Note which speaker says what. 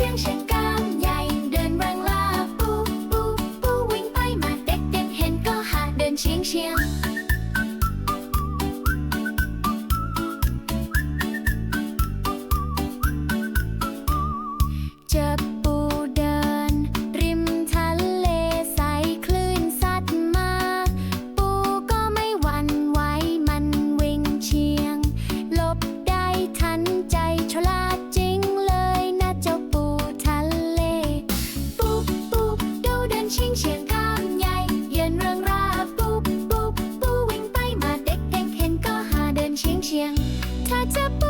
Speaker 1: 眼神 ชิงเชียงก้ามใหญ่เยืนเรืองราปุ๊บปุ๊บปูวิ่งไปมาเด็กเด็กเห็นก็หาเดินเชียงเชียงถ้าจะปุ๊